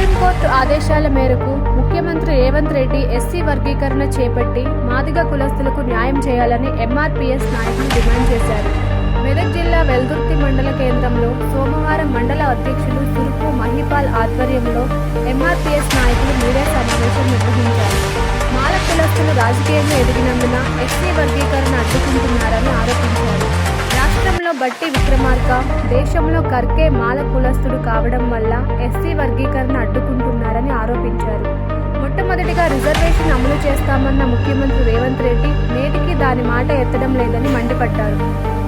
Supreme court ఆదేశాల మేరకు ముఖ్యమంత్రి రేవంత్ రెడ్డి ఎస్సీ వర్గీకరణ చేపట్టి మాదిగ కులస్తులకు న్యాయం చేయాలని ఎంఆర్పీఎస్ నాయకులు డిమాండ్ చేశారు. మెదక్ జిల్లా వెల్దుర్తి మండల కేంద్రంలో సోమవారం మండల అధ్యక్షులు సురుపు మహిపాల్ ఆధ్వర్యంలో ఎంఆర్పీఎస్ నాయకులు మీడియా సమావేశం నిర్వహించారు. మాల కులస్తులు రాజకీయంగా ఎదిగినందున ఎస్సీ వర్గీకరణ అడ్డుకుంటున్నారని ఆరోపించారు. రాష్ట్రంలో బట్టి విక్రమార్క దేశంలో కర్కే మాల కులస్తుడు కావడం వల్ల ఎస్సీ వర్గీకరణ అడ్డుకుంటున్నారని ఆరోపించారు. మొట్టమొదటిగా రిజర్వేషన్ అమలు చేస్తామన్న ముఖ్యమంత్రి రేవంత్ రెడ్డి నేటికి దాని మాట ఎత్తడం లేదని మండిపడ్డారు.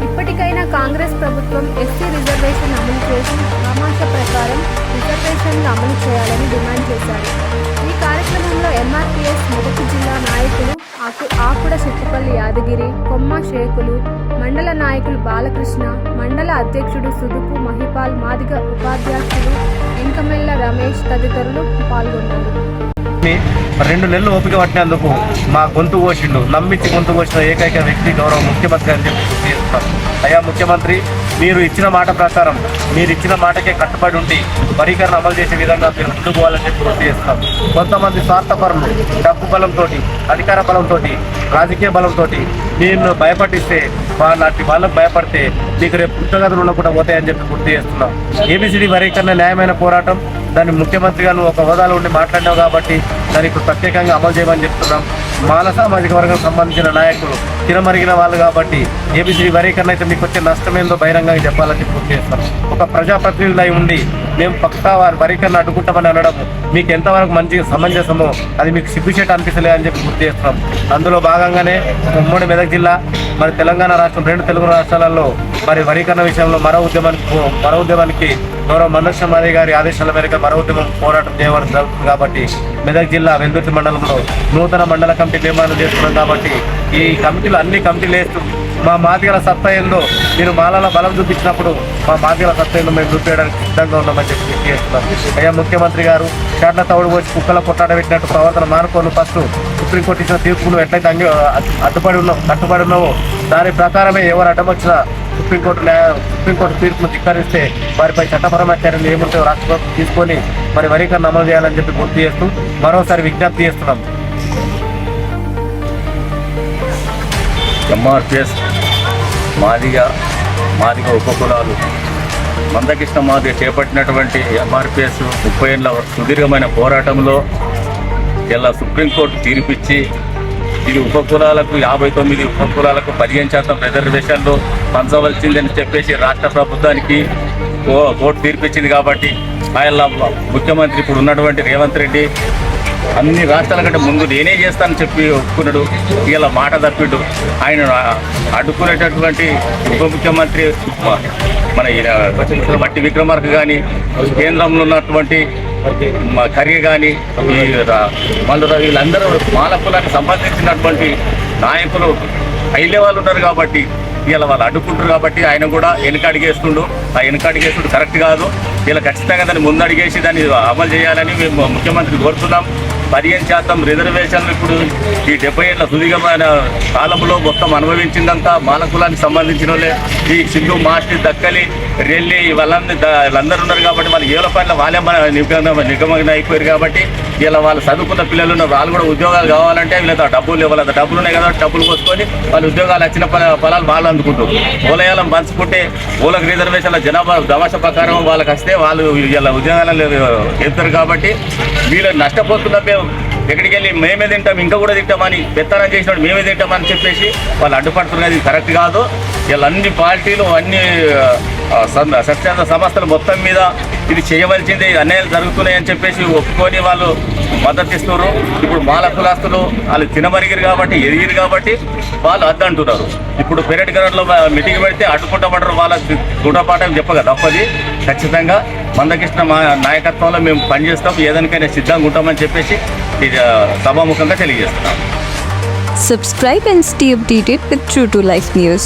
ఇప్పటికైనా కాంగ్రెస్ ప్రభుత్వం ఎస్సీ రిజర్వేషన్ అమలు చేసి ఆమాష ప్రకారం రిజర్వేషన్లు అమలు చేయాలని డిమాండ్ చేశారు. ఆకు ఆకుడ చిట్టుపల్లి యాదగిరి కొమ్మ షేకులు మండల నాయకులు బాలకృష్ణ మండల అధ్యక్షుడు సుదుపు మహిపాల్ మాదిగ ఉపాధ్యక్షులు ఎంకమెల్ల రమేష్ తదితరులు పాల్గొన్నారు. రెండు నెలలు ఓపిక పట్టినందుకు మా గొంతు కోసిండు. నమ్మించి గొంతు కోసిన ఏకైక వ్యక్తి గౌరవ ముఖ్యమంత్రి అని చెప్పి అయ్యా ముఖ్యమంత్రి మీరు ఇచ్చిన మాట ప్రకారం మీరు ఇచ్చిన మాటకే కట్టుబడి ఉండి వరీకరణ అమలు చేసే విధంగా మీరు ముందుకు పోవాలని చెప్పి గుర్తు చేస్తాం. కొంతమంది స్వార్థపరులు డబ్బు బలంతో అధికార బలంతో రాజకీయ బలంతో మీరు భయపట్టిస్తే వాళ్ళకి వాళ్ళకు భయపడితే మీకు రేపు పుట్టగతులు ఉండకుండా పోతాయని చెప్పి గుర్తు చేస్తున్నాం. ఏబిసిడి వరీకరణ న్యాయమైన పోరాటం దాన్ని ముఖ్యమంత్రిగా నువ్వు ఒక హోదాలో ఉండి మాట్లాడినావు కాబట్టి దాన్ని ఇప్పుడు ప్రత్యేకంగా అమలు చేయమని చెప్తున్నాం. మాల సామాజిక వర్గం సంబంధించిన నాయకులు తిరమరిగిన వాళ్ళు కాబట్టి ఏబిసిడి వరీకరణ అయితే మీకు వచ్చే నష్టమేందో బహిరంగంగా చెప్పాలని చెప్పి గుర్తు చేస్తాం ఒక ప్రజాప్రతినిధులై ఉండి మేము పక్కా వారి వరీకరణ అడ్డుకుంటామని అనడం మీకు ఎంతవరకు మంచి సమంజసమో అది మీకు సిగ్గుచేట అనిపిస్తలే అని చెప్పి గుర్తు చేస్తున్నాం అందులో భాగంగానే ఉమ్మడి మెదక్ జిల్లా మరి తెలంగాణ రాష్ట్రం రెండు తెలుగు రాష్ట్రాలలో మరి వరీకరణ విషయంలో మరో ఉద్యమానికి మరో ఉద్యమానికి గౌరవ మనోజ్ మాదే గారి ఆదేశాల మేరకు మరో ఉద్యమం పోరాటం చేయవలసి జరుగుతుంది కాబట్టి మెదక్ జిల్లా వెల్దుర్తి మండలంలో నూతన మండల కమిటీ నిర్మాణం చేస్తున్నాం కాబట్టి ఈ కమిటీలు అన్ని కమిటీలు వేస్తూ మా మాదిగల సత్తా మీరు మాలల బలం చూపించినప్పుడు మా మాదిగల సత్తా మేము చూపించడానికి సిద్ధంగా ఉన్నామని చెప్పి గుర్తు చేస్తున్నాం. అయ్యా ముఖ్యమంత్రి గారు షాట్ల తవుడు పోసి కుక్కల కొట్టాడ పెట్టినట్టు ప్రవర్తన మానుకోను ఫస్ట్. సుప్రీంకోర్టు ఇచ్చిన తీర్పులు ఎట్లయితే అంగి అడ్డుపడి ఉన్నావు కట్టుబడి ఉన్నావో దాని ప్రకారమే ఎవరు అడ్డమొచ్చినా సుప్రీంకోర్టు సుప్రీంకోర్టు తీర్పును ధిక్కరిస్తే వారిపై చట్టపరమైన చర్యలు ఏముంటాయో రాష్ట్ర ప్రభుత్వం తీసుకొని మరి వరీకరణ అమలు చేయాలని చెప్పి గుర్తు చేస్తూ మరోసారి విజ్ఞప్తి చేస్తున్నాం. ఎంఆర్పిఎస్ మాదిగ మాదిగ ఉపకులాలు. మందకృష్ణ మాదిగ చేపట్టినటువంటి ఎంఆర్పిఎస్ ముప్పై ఏళ్ళ సుదీర్ఘమైన పోరాటంలో ఇలా సుప్రీంకోర్టు తీర్పిచ్చి ఇది ఉపకులాలకు యాభై తొమ్మిది ఉపకులాలకు పదిహేను శాతం రిజర్వేషన్లు పంచవలసిందని చెప్పేసి రాష్ట్ర ప్రభుత్వానికి కో- కోర్టు తీర్పిచ్చింది కాబట్టి ఆయన ముఖ్యమంత్రి ఇప్పుడు ఉన్నటువంటి రేవంత్ రెడ్డి అన్ని రాష్ట్రాల కంటే ముందు నేనే చేస్తానని చెప్పి ఒప్పుకున్నాడు. ఇలా మాట తప్పిడు. ఆయన అడ్డుకునేటటువంటి ఉప ముఖ్యమంత్రి మన మట్టి విక్రమార్క కానీ కేంద్రంలో ఉన్నటువంటి మ- ఖర్గే కానీ ఈ వీళ్ళందరూ మాల కులానికి సంబంధించినటువంటి నాయకులు హై లెవెల్ ఉన్నారు కాబట్టి ఇలా వాళ్ళు అడ్డుకుంటారు కాబట్టి ఆయన కూడా వెనక అడిగేస్తుండు. ఆ వెనక అడిగేస్తుడు కరెక్ట్ కాదు. ఇలా ఖచ్చితంగా దాన్ని ముందు అడిగేసి దాన్ని అమలు చేయాలని మేము ముఖ్యమంత్రి కోరుతున్నాం. పదిహేను శాతం రిజర్వేషన్లు ఇప్పుడు ఈ డెబ్బై ఏళ్ళ సుదీర్ఘమైన కాలంలో మొత్తం అనుభవించిందంతా మాల కులానికి సంబంధించిన వాళ్ళే. ఈ సింధు మాస్టి దక్కలి రెల్లి వాళ్ళందరూ వాళ్ళందరూ ఉన్నారు కాబట్టి మన ఏళ్ళ పైన వాళ్ళే మన నిగమ నిగమన అయిపోయారు కాబట్టి ఇలా వాళ్ళు చదువుకున్న పిల్లలు ఉన్నారు వాళ్ళు కూడా ఉద్యోగాలు కావాలంటే వీళ్ళతో డబ్బులు వాళ్ళ డబ్బులు ఉన్నాయి కదా డబ్బులు పోసుకొని వాళ్ళు ఉద్యోగాలు వచ్చిన ఫలాలు వాళ్ళు అందుకుంటారు. ఓలయాలం పంచుకుంటే ఓలకు రిజర్వేషన్ల జనాభా దవాష ప్రకారం వాళ్ళకి వస్తే వాళ్ళు ఇలా ఉద్యోగాలు ఎత్తారు కాబట్టి వీళ్ళు నష్టపోతున్న మేము ఎక్కడికి వెళ్ళి మేమే తింటాం ఇంకా కూడా తింటామని పెత్తనం చేసినప్పుడు మేమే తింటామని చెప్పేసి వాళ్ళు అడ్డుపడుతున్నది కరెక్ట్ కాదు. వీళ్ళు అన్ని పార్టీలు అన్ని ఆ, సం- స్వచ్ఛంద సంస్థలు మొత్తం మీద ఇది చేయవలసింది ఇది అన్యాయాలు జరుగుతున్నాయని చెప్పేసి ఒప్పుకొని వాళ్ళు మద్దతు ఇస్తున్నారు. ఇప్పుడు మాల కులాస్తులు వాళ్ళు తినమరిగిరు కాబట్టి ఎదిగిరు కాబట్టి వాళ్ళు అద్దంటున్నారు ఇప్పుడు పెరటి గ్రౌండ్లో మీటింగ్ పెడితే అడ్డుకుంటామంటారు వాళ్ళ గుణపాఠం చెప్పగా తప్పది. ఖచ్చితంగా మందకృష్ణ మా నాయకత్వంలో మేము పనిచేస్తాం ఏదానికైనా సిద్ధంగా ఉంటామని చెప్పేసి ఇది సభాముఖంగా తెలియజేస్తున్నాం Subscribe and stay updated with True to Life News.